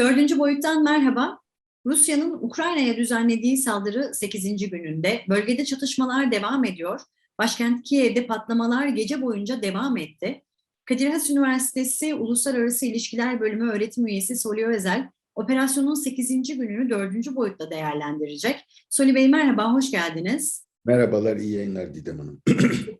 Dördüncü boyuttan merhaba. Rusya'nın Ukrayna'ya düzenlediği saldırı 8. gününde bölgede çatışmalar devam ediyor. Başkent Kiev'de patlamalar gece boyunca devam etti. Kadir Has Üniversitesi Uluslararası İlişkiler Bölümü öğretim üyesi Soli Özel, operasyonun 8. gününü 4. boyutta değerlendirecek. Soli Bey merhaba, hoş geldiniz. Merhabalar, iyi yayınlar Didem Hanım.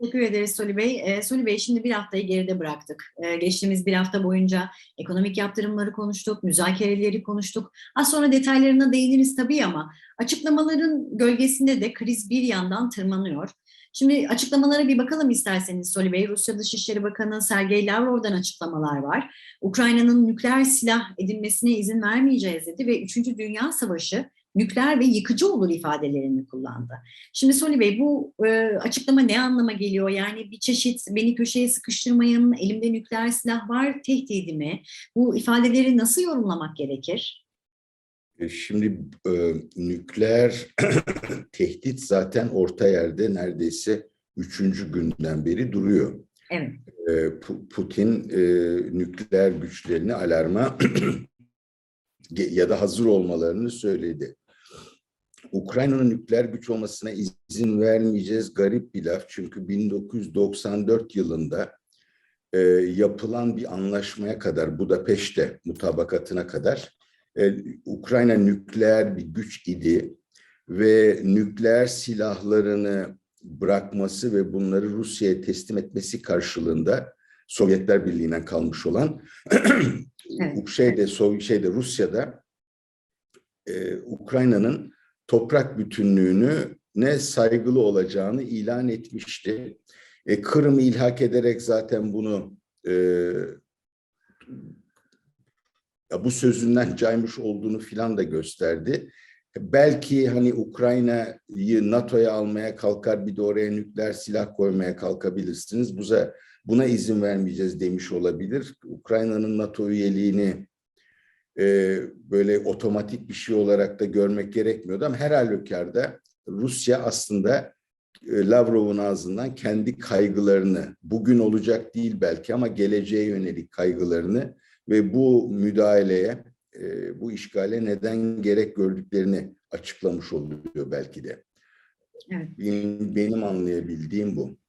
Teşekkür ederiz Soli Bey. Ee, Soli Bey şimdi bir haftayı geride bıraktık. Ee, geçtiğimiz bir hafta boyunca ekonomik yaptırımları konuştuk, müzakereleri konuştuk. Az sonra detaylarına değiniriz tabii ama açıklamaların gölgesinde de kriz bir yandan tırmanıyor. Şimdi açıklamalara bir bakalım isterseniz Soli Bey. Rusya Dışişleri Bakanı Sergey Lavrov'dan açıklamalar var. Ukrayna'nın nükleer silah edinmesine izin vermeyeceğiz dedi ve 3. Dünya Savaşı nükleer ve yıkıcı olur ifadelerini kullandı. Şimdi Soli Bey bu e, açıklama ne anlama geliyor? Yani bir çeşit beni köşeye sıkıştırmayın, elimde nükleer silah var tehdidi mi? Bu ifadeleri nasıl yorumlamak gerekir? E, Şimdi e, nükleer tehdit zaten orta yerde neredeyse üçüncü günden beri duruyor. Evet. E, Pu- Putin e, nükleer güçlerini alarma ya da hazır olmalarını söyledi. Ukrayna'nın nükleer güç olmasına izin vermeyeceğiz garip bir laf. Çünkü 1994 yılında e, yapılan bir anlaşmaya kadar Budapeşte mutabakatına kadar e, Ukrayna nükleer bir güç idi ve nükleer silahlarını bırakması ve bunları Rusya'ya teslim etmesi karşılığında Sovyetler Birliği'nden kalmış olan Evet. şeyde Sov- şeyde Rusya'da e, Ukrayna'nın toprak bütünlüğünü ne saygılı olacağını ilan etmişti. E, Kırım'ı ilhak ederek zaten bunu e, ya bu sözünden caymış olduğunu filan da gösterdi. Belki hani Ukrayna'yı NATO'ya almaya kalkar bir de oraya nükleer silah koymaya kalkabilirsiniz. Buna, buna izin vermeyeceğiz demiş olabilir. Ukrayna'nın NATO üyeliğini e, böyle otomatik bir şey olarak da görmek gerekmiyordu ama her halükarda Rusya aslında e, Lavrov'un ağzından kendi kaygılarını bugün olacak değil belki ama geleceğe yönelik kaygılarını ve bu müdahaleye, e, bu işgale neden gerek gördüklerini açıklamış oluyor belki de. Evet. Benim, benim anlayabildiğim bu.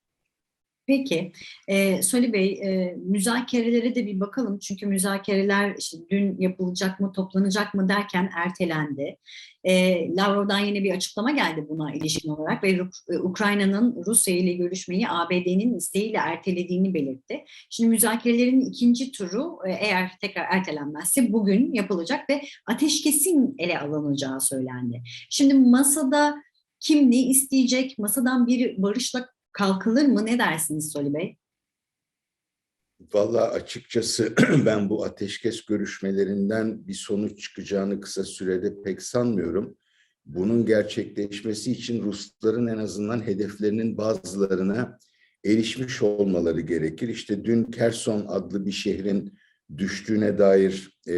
Peki, e, Soli Bey, e, müzakerelere de bir bakalım. Çünkü müzakereler işte dün yapılacak mı, toplanacak mı derken ertelendi. E, Lavrov'dan yine bir açıklama geldi buna ilişkin olarak ve e, Ukrayna'nın Rusya ile görüşmeyi ABD'nin isteğiyle ertelediğini belirtti. Şimdi müzakerelerin ikinci turu e, eğer tekrar ertelenmezse bugün yapılacak ve ateşkesin ele alınacağı söylendi. Şimdi masada kim ne isteyecek, masadan bir barışla kalkılır mı? Ne dersiniz Soli Bey? Vallahi açıkçası ben bu ateşkes görüşmelerinden bir sonuç çıkacağını kısa sürede pek sanmıyorum. Bunun gerçekleşmesi için Rusların en azından hedeflerinin bazılarına erişmiş olmaları gerekir. İşte dün Kerson adlı bir şehrin düştüğüne dair e,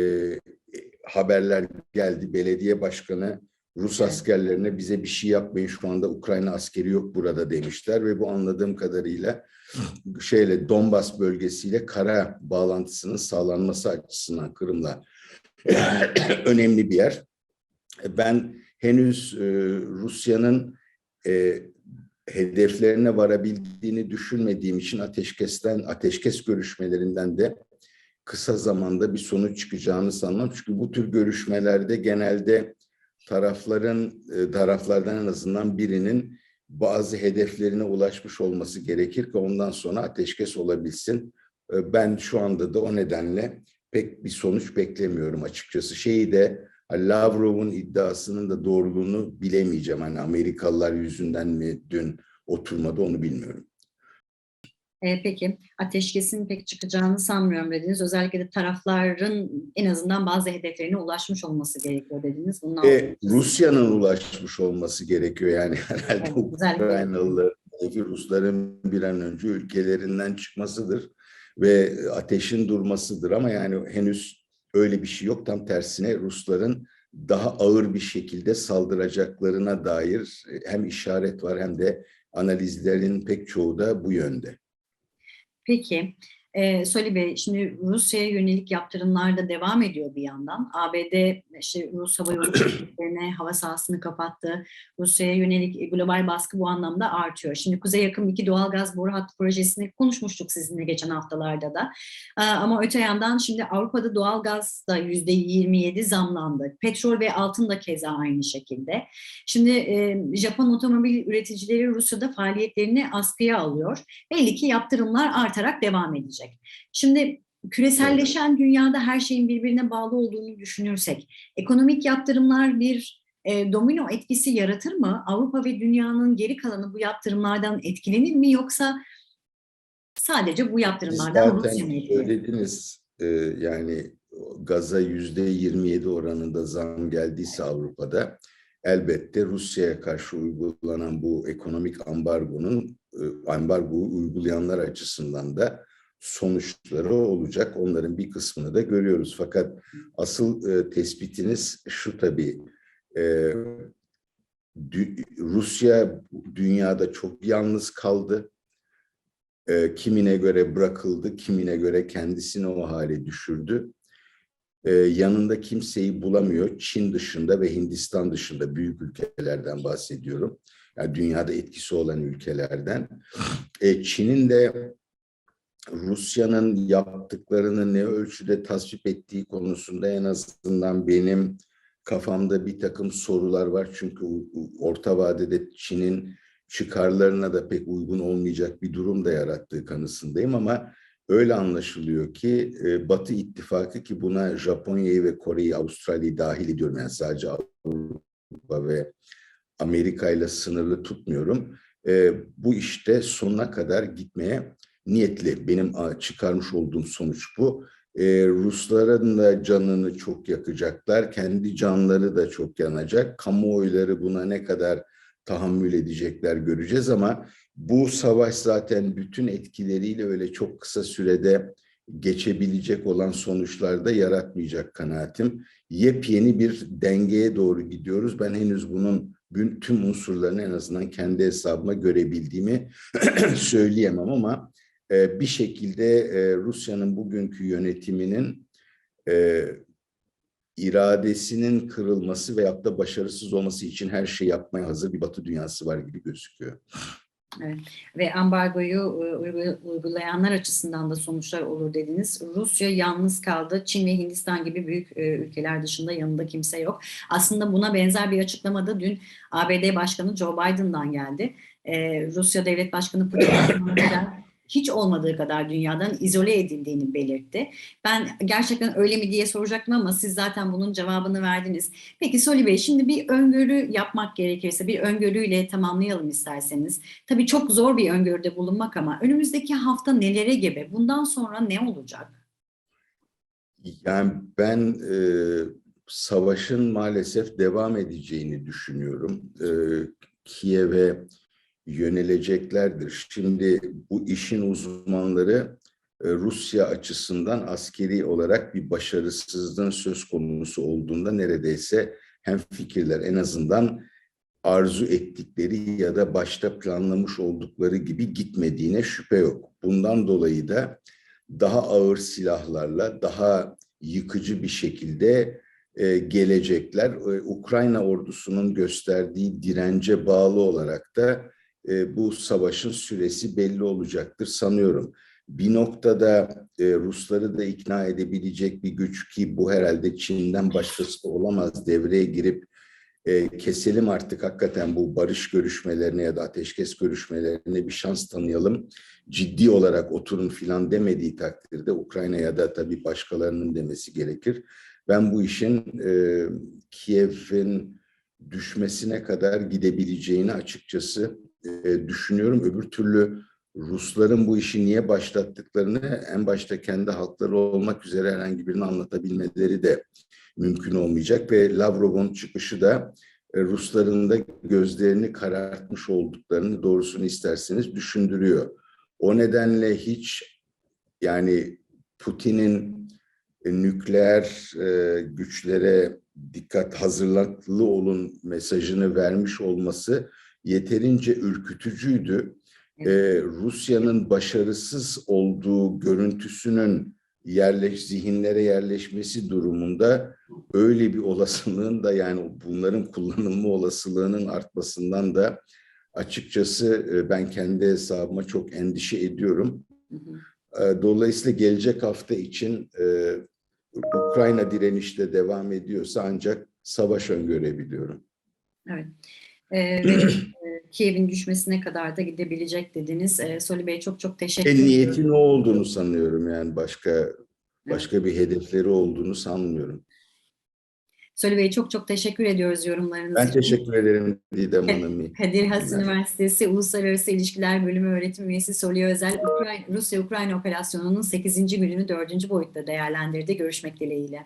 haberler geldi. Belediye başkanı Rus askerlerine bize bir şey yapmayın şu anda Ukrayna askeri yok burada demişler ve bu anladığım kadarıyla şeyle Donbas bölgesiyle kara bağlantısının sağlanması açısından Kırım'la önemli bir yer. Ben henüz e, Rusya'nın e, hedeflerine varabildiğini düşünmediğim için ateşkesten ateşkes görüşmelerinden de kısa zamanda bir sonuç çıkacağını sanmam. Çünkü bu tür görüşmelerde genelde tarafların e, taraflardan en azından birinin bazı hedeflerine ulaşmış olması gerekir ki ondan sonra ateşkes olabilsin. E, Ben şu anda da o nedenle pek bir sonuç beklemiyorum açıkçası. Şeyi de Lavrov'un iddiasının da doğruluğunu bilemeyeceğim. Hani Amerikalılar yüzünden mi dün oturmadı onu bilmiyorum. E, peki, ateşkesin pek çıkacağını sanmıyorum dediniz. Özellikle de tarafların en azından bazı hedeflerine ulaşmış olması gerekiyor dediniz. E, Rusya'nın ulaşmış olması gerekiyor yani herhalde Evet, Ukraynalıların, Rusların bir an önce ülkelerinden çıkmasıdır ve ateşin durmasıdır ama yani henüz öyle bir şey yok. Tam tersine Rusların daha ağır bir şekilde saldıracaklarına dair hem işaret var hem de analizlerin pek çoğu da bu yönde. Peki, Ee, Soli Bey, şimdi Rusya'ya yönelik yaptırımlar da devam ediyor bir yandan. ABD işte Rus hava yolu şirketlerine hava sahasını kapattı. Rusya'ya yönelik global baskı bu anlamda artıyor. Şimdi Kuzey Yakın 2 doğalgaz boru hattı projesini konuşmuştuk sizinle geçen haftalarda da. Ee, ama öte yandan şimdi Avrupa'da doğalgaz da %27 zamlandı. Petrol ve altın da keza aynı şekilde. Şimdi e, Japon otomobil üreticileri Rusya'da faaliyetlerini askıya alıyor. Belli ki yaptırımlar artarak devam edecek. Şimdi küreselleşen dünyada her şeyin birbirine bağlı olduğunu düşünürsek, ekonomik yaptırımlar bir e, domino etkisi yaratır mı? Avrupa ve dünyanın geri kalanı bu yaptırımlardan etkilenir mi? Yoksa sadece bu yaptırımlardan Zaten söylediniz e, yani gaza yüzde 27 oranında zam geldiyse Avrupa'da elbette Rusya'ya karşı uygulanan bu ekonomik ambargonun e, ambargoyu uygulayanlar açısından da sonuçları olacak. Onların bir kısmını da görüyoruz. Fakat asıl e, tespitiniz şu tabii. E, dü- Rusya dünyada çok yalnız kaldı. E, kimine göre bırakıldı, kimine göre kendisini o hale düşürdü. E, yanında kimseyi bulamıyor. Çin dışında ve Hindistan dışında büyük ülkelerden bahsediyorum. Yani dünyada etkisi olan ülkelerden. E, Çin'in de Rusya'nın yaptıklarını ne ölçüde tasvip ettiği konusunda en azından benim kafamda bir takım sorular var. Çünkü orta vadede Çin'in çıkarlarına da pek uygun olmayacak bir durum da yarattığı kanısındayım ama öyle anlaşılıyor ki e, Batı ittifakı ki buna Japonya'yı ve Kore'yi, Avustralya'yı dahil ediyorum. Yani sadece Avrupa ve Amerika ile sınırlı tutmuyorum. E, bu işte sonuna kadar gitmeye niyetli. Benim çıkarmış olduğum sonuç bu. E, Rusların da canını çok yakacaklar. Kendi canları da çok yanacak. Kamuoyları buna ne kadar tahammül edecekler göreceğiz ama bu savaş zaten bütün etkileriyle öyle çok kısa sürede geçebilecek olan sonuçlar da yaratmayacak kanaatim. Yepyeni bir dengeye doğru gidiyoruz. Ben henüz bunun tüm unsurlarını en azından kendi hesabıma görebildiğimi söyleyemem ama e, bir şekilde e, Rusya'nın bugünkü yönetiminin e, iradesinin kırılması veyahut da başarısız olması için her şeyi yapmaya hazır bir Batı dünyası var gibi gözüküyor. Ve ambargoyu e, uygu- uygulayanlar açısından da sonuçlar olur dediniz. Rusya yalnız kaldı. Çin ve Hindistan gibi büyük ülkeler dışında yanında kimse yok. Aslında buna benzer bir açıklama da dün ABD Başkanı Joe Biden'dan geldi. Rusya Devlet Başkanı Putin hiç olmadığı kadar dünyadan izole edildiğini belirtti. Ben gerçekten öyle mi diye soracaktım ama siz zaten bunun cevabını verdiniz. Peki Soli Bey şimdi bir öngörü yapmak gerekirse bir öngörüyle tamamlayalım isterseniz. Tabii çok zor bir öngörüde bulunmak ama önümüzdeki hafta nelere gebe? Bundan sonra ne olacak? Yani ben e, savaşın maalesef devam edeceğini düşünüyorum. E, Kiev'e yöneleceklerdir. Şimdi bu işin uzmanları e, Rusya açısından askeri olarak bir başarısızlığın söz konusu olduğunda neredeyse hem fikirler en azından arzu ettikleri ya da başta planlamış oldukları gibi gitmediğine şüphe yok. Bundan dolayı da daha ağır silahlarla, daha yıkıcı bir şekilde e, gelecekler. E, Ukrayna ordusunun gösterdiği dirence bağlı olarak da e, bu savaşın süresi belli olacaktır sanıyorum. Bir noktada e, Rusları da ikna edebilecek bir güç ki bu herhalde Çin'den başkası olamaz devreye girip e, keselim artık hakikaten bu barış görüşmelerine ya da ateşkes görüşmelerine bir şans tanıyalım. Ciddi olarak oturun filan demediği takdirde Ukrayna ya da tabii başkalarının demesi gerekir. Ben bu işin e, Kiev'in düşmesine kadar gidebileceğini açıkçası e, düşünüyorum. Öbür türlü Rusların bu işi niye başlattıklarını en başta kendi halkları olmak üzere herhangi birini anlatabilmeleri de mümkün olmayacak ve Lavrov'un çıkışı da e, Rusların da gözlerini karartmış olduklarını doğrusunu isterseniz düşündürüyor. O nedenle hiç yani Putin'in e, nükleer güçlere dikkat hazırlıklı olun mesajını vermiş olması yeterince ürkütücüydü. e, Rusya'nın başarısız olduğu görüntüsünün yerleş zihinlere yerleşmesi durumunda öyle bir olasılığın da yani bunların kullanılma olasılığının artmasından da açıkçası e, ben kendi hesabıma çok endişe ediyorum. Hı hı. E, Dolayısıyla gelecek hafta için e, Ukrayna direnişte devam ediyorsa ancak savaş öngörebiliyorum. Evet. Ee, ve e, Kiev'in düşmesine kadar da gidebilecek dediniz. Ee, Soli Bey çok çok teşekkür En ediyorum. niyetin o olduğunu sanıyorum yani başka başka bir hedefleri olduğunu sanmıyorum. Soli Bey çok çok teşekkür ediyoruz yorumlarınız Ben için. teşekkür ederim Didem Hanım. Kadir Has. Üniversitesi Uluslararası İlişkiler Bölümü öğretim üyesi Soli Özel, Ukrayna, Rusya-Ukrayna operasyonunun 8. gününü 4. boyutta değerlendirdi. Görüşmek dileğiyle.